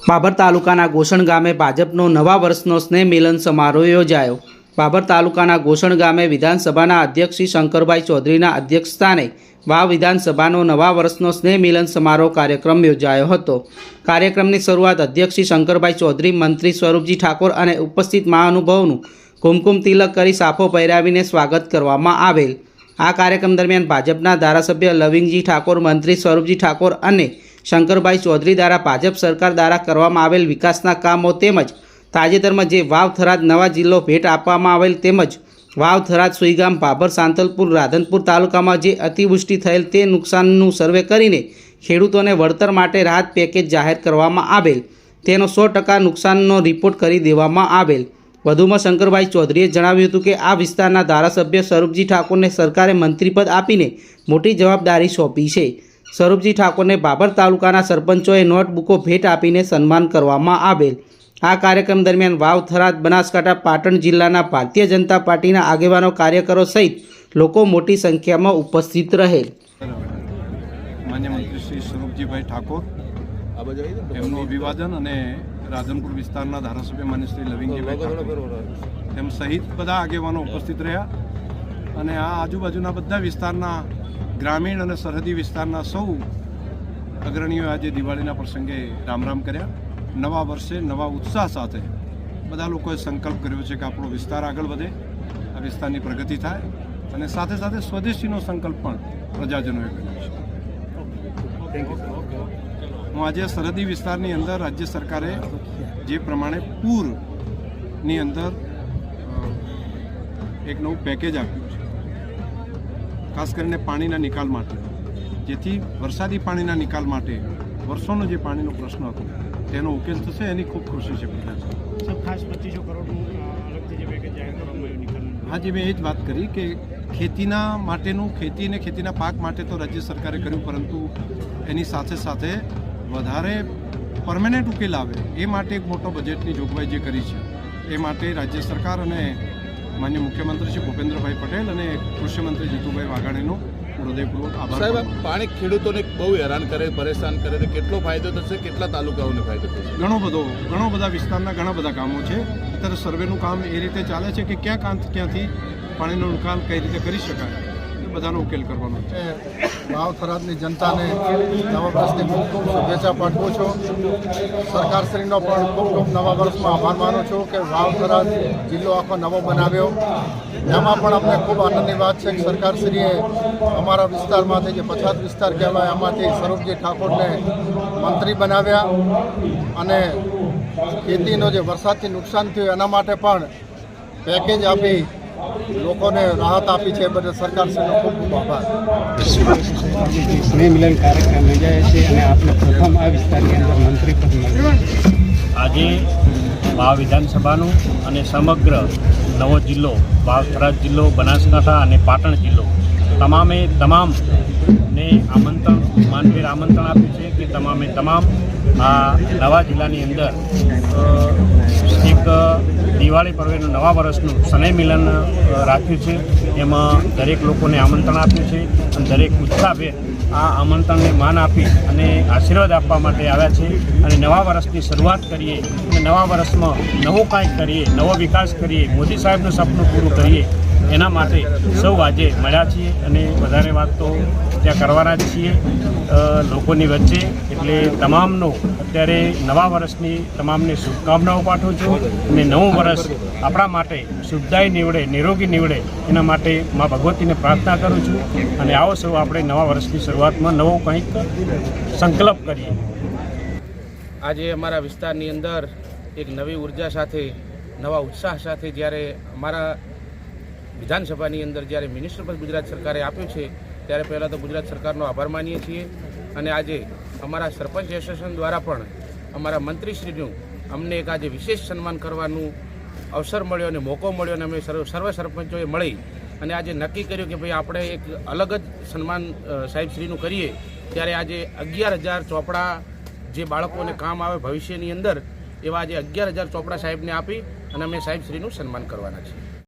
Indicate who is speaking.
Speaker 1: બાબર તાલુકાના ગોસણ ગામે ભાજપનો નવા વર્ષનો સ્નેહ મિલન સમારોહ યોજાયો. બાબર તાલુકાના ગોસણ ગામે વિધાનસભાના અધ્યક્ષ શ્રી શંકરભાઈ ચૌધરીના અધ્યક્ષસ્થાને વાવ વિધાનસભાનો નવા વર્ષનો સ્નેહ મિલન સમારોહ કાર્યક્રમ યોજાયો હતો. કાર્યક્રમની શરૂઆત અધ્યક્ષ શંકરભાઈ ચૌધરી, મંત્રી સ્વરૂપજી ઠાકોર અને ઉપસ્થિત મહાનુભાવોનું કુમકુમ તિલક કરી સાફો પહેરાવીને સ્વાગત કરવામાં આવેલ. આ કાર્યક્રમ દરમિયાન ભાજપના ધારાસભ્ય લવિંગજી ઠાકોર, મંત્રી સ્વરૂપજી ઠાકોર અને શંકરભાઈ ચૌધરી દ્વારા ભાજપ સરકાર દ્વારા કરવામાં આવેલ વિકાસના કામો તેમજ તાજેતરમાં જે વાવ થરાદ નવા જિલ્લો ભેટ આપવામાં આવેલ તેમજ વાવ થરાદ સુઈગામ ભાભર સાંતલપુર રાધનપુર તાલુકામાં જે અતિવૃષ્ટિ થયેલ તે નુકસાનનું સર્વે કરીને ખેડૂતોને વળતર માટે રાહત પેકેજ જાહેર કરવામાં આવેલ. તેનો સો ટકા નુકસાનનો રિપોર્ટ કરી દેવામાં આવેલ. વધુમાં શંકરભાઈ ચૌધરીએ જણાવ્યું હતું કે આ વિસ્તારના ધારાસભ્ય સ્વરૂપજી ઠાકોરને સરકારે મંત્રીપદ આપીને મોટી જવાબદારી સોંપી છે. સ્વરૂપજી ઠાકોરને બાબર તાલુકાના સરપંચોએ નોટબુકો ભેટ આપીને સન્માન કરવામાં આવેલ. આ કાર્યક્રમ દરમિયાન વાવ થરાદ બનાસકાંઠા, પાટણ જિલ્લાના ભારતીય જનતા પાર્ટીના આગેવાનો, કાર્યકરો સહિત લોકો મોટી સંખ્યામાં ઉપસ્થિત રહેલ
Speaker 2: માન્ય મંત્રી શ્રી સ્વરૂપજીભાઈ ઠાકોર, એમનું અભિવાદન અને રાધનપુર વિસ્તારના ધારાસભ્ય માન્ય શ્રી લવિંગજીભાઈ એમ સહિત બધા આગેવાનો ઉપસ્થિત રહ્યા. અને આ આજુબાજુના બધા વિસ્તારના ગ્રામીણ અને સરહદી વિસ્તારના સૌ અગ્રણીઓ આજે દિવાળીના પ્રસંગે રામ રામ કર્યા. નવા વર્ષે નવા ઉત્સાહ સાથે બધા લોકોએ સંકલ્પ કર્યો છે કે આપણો વિસ્તાર આગળ વધે આ વિસ્તારની પ્રગતિ થાય અને સાથે સાથે સ્વદેશીનો સંકલ્પ પણ પ્રજાજનોએ કર્યો છે. હું આજે સરહદી વિસ્તારની અંદર રાજ્ય સરકારે જે પ્રમાણે પૂરની અંદર એક નવું પેકેજ આપ્યું છે. ખાસ કરીને પાણીના નિકાલ માટે. જેથી વરસાદી પાણીના નિકાલ માટે વર્ષોનો જે પાણીનો પ્રશ્ન હતો તેનો ઉકેલ થશે એની ખૂબ ખુશી છે બધાને
Speaker 3: ખાસ પચીસો કરોડનું
Speaker 2: હાજી મેં એ જ વાત કરી કે ખેતીના માટેનું ખેતી અને ખેતીના પાક માટે તો રાજ્ય સરકારે કર્યું પરંતુ એની સાથે સાથે વધારે પરમેનન્ટ ઉકેલ આવે એ માટે એક મોટો બજેટની જોગવાઈ જે કરી છે એ માટે રાજ્ય સરકાર અને માન્ય મુખ્યમંત્રી શ્રી ભૂપેન્દ્રભાઈ પટેલ અને કૃષિમંત્રી જીતુભાઈ વાઘાણીનો હૃદયપૂર્વક આભાર
Speaker 4: સાહેબ પાણી ખેડૂતોને બહુ હેરાન કરે પરેશાન કરે તો કેટલો ફાયદો થશે કેટલા તાલુકાઓને ફાયદો થશે?
Speaker 2: ઘણો બધો ઘણો બધા વિસ્તારના ઘણા બધા કામો છે. અત્યારે સર્વેનું કામ એ રીતે ચાલે છે કે ક્યાં કાંત ક્યાંથી પાણીનો નિકાલ કઈ રીતે કરી શકાય? બધાનો ઉકેલ કરવાનો છે.
Speaker 5: વાવ થરાદની જનતાને નવા વર્ષની ખૂબ ખૂબ શુભેચ્છા પાઠવું છું. સરકારશ્રીનો પણ ખૂબ ખૂબ નવા વર્ષમાં આભાર માનું છું કે વાવ થરાદ જિલ્લો આખો નવો બનાવ્યો. એમાં પણ અમને ખૂબ આનંદની વાત છે કે સરકારશ્રીએ અમારા વિસ્તારમાંથી જે પછાત વિસ્તાર કહેવાય એમાંથી સ્વરૂપજી ઠાકોરને મંત્રી બનાવ્યા અને ખેતીનો જે વરસાદથી નુકસાન થયું એના માટે પણ પેકેજ આપી લોકોને રાહત આપી છે બધા સરકારશ્રીનો ખૂબ ખૂબ આભાર.
Speaker 6: સ્નેહ મિલન કાર્યક્રમ યોજાય છે અને આપણે પ્રથમ આ વિસ્તારની અંદર મંત્રી પદ
Speaker 7: આજે વાવ વિધાનસભાનું અને સમગ્ર નવો જિલ્લો વાવ જિલ્લો બનાસકાંઠા અને પાટણ જિલ્લો તમામે તમામને આમંત્રણ માનવીર આમંત્રણ આપ્યું છે કે તમામે તમામ આ નવા જિલ્લાની અંદર એક દિવાળી પર્વેનું નવા વર્ષનું સનેહ મિલન રાખ્યું છે. એમાં દરેક લોકોને આમંત્રણ આપ્યું છે અને દરેક ઉત્સાહભેર આ આમંત્રણને માન આપી અને આશીર્વાદ આપવા માટે આવ્યા છે. અને નવા વર્ષની શરૂઆત કરીએ અને નવા વર્ષમાં નવું કાંઈક કરીએ, નવો વિકાસ કરીએ, મોદી સાહેબનું સપનું પૂરું કરીએ. એના માટે સૌ આજે મળ્યા છીએ અને વધારે વાત તો ત્યાં કરવાના જ છીએ. લોકોની વચ્ચે એટલે તમામનો અત્યારે નવા વર્ષની તમામને શુભકામનાઓ પાઠવું છું અને નવું વર્ષ આપણા માટે શુભદાયી નીવડે, નિરોગી નીવડે એના માટે મા ભગવતીને પ્રાર્થના કરું છું અને આવો સૌ આપણે નવા વર્ષની શરૂઆતમાં નવો કંઈક સંકલ્પ કરીએ.
Speaker 8: આજે અમારા વિસ્તારની અંદર એક નવી ઊર્જા સાથે, નવા ઉત્સાહ સાથે જ્યારે અમારા વિધાનસભાની અંદર જ્યારે મિનિસ્ટર પદ ગુજરાત સરકારે આપ્યું છે, ત્યારે પહેલાં તો ગુજરાત સરકારનો આભાર માનીએ છીએ. અને આજે અમારા સરપંચ એસોસિએશન દ્વારા પણ અમારા મંત્રીશ્રીનું અમને એક આજે વિશેષ સન્માન કરવાનું અવસર મળ્યો અને મોકો મળ્યો અને અમે સર્વ સરપંચોએ મળી અને આજે નક્કી કર્યું કે ભાઈ આપણે એક અલગ જ સન્માન સાહેબશ્રીનું કરીએ. ત્યારે આજે અગિયાર હજાર ચોપડા જે બાળકોને કામ આવે ભવિષ્યની અંદર, એવા આજે અગિયાર હજાર ચોપડા સાહેબને આપી અને અમે સાહેબશ્રીનું સન્માન કરવાના છીએ.